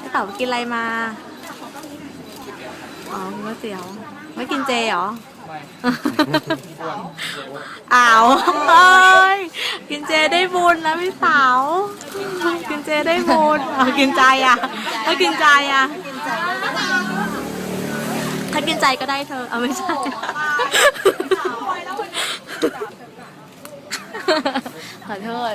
พี่เต๋ากินอะไรมา อ๋อกินก๋วยเตี๋ยว ไม่กินเจเหรอไม่อ้าวเอ้ย กินเจได้บุญนะพี่สาว กินเจได้บุญเอากินใจอะถ้ากินใจอะ ถ้ากินใจก็ได้เธอ เอาไม่ใช่ ขอโทษ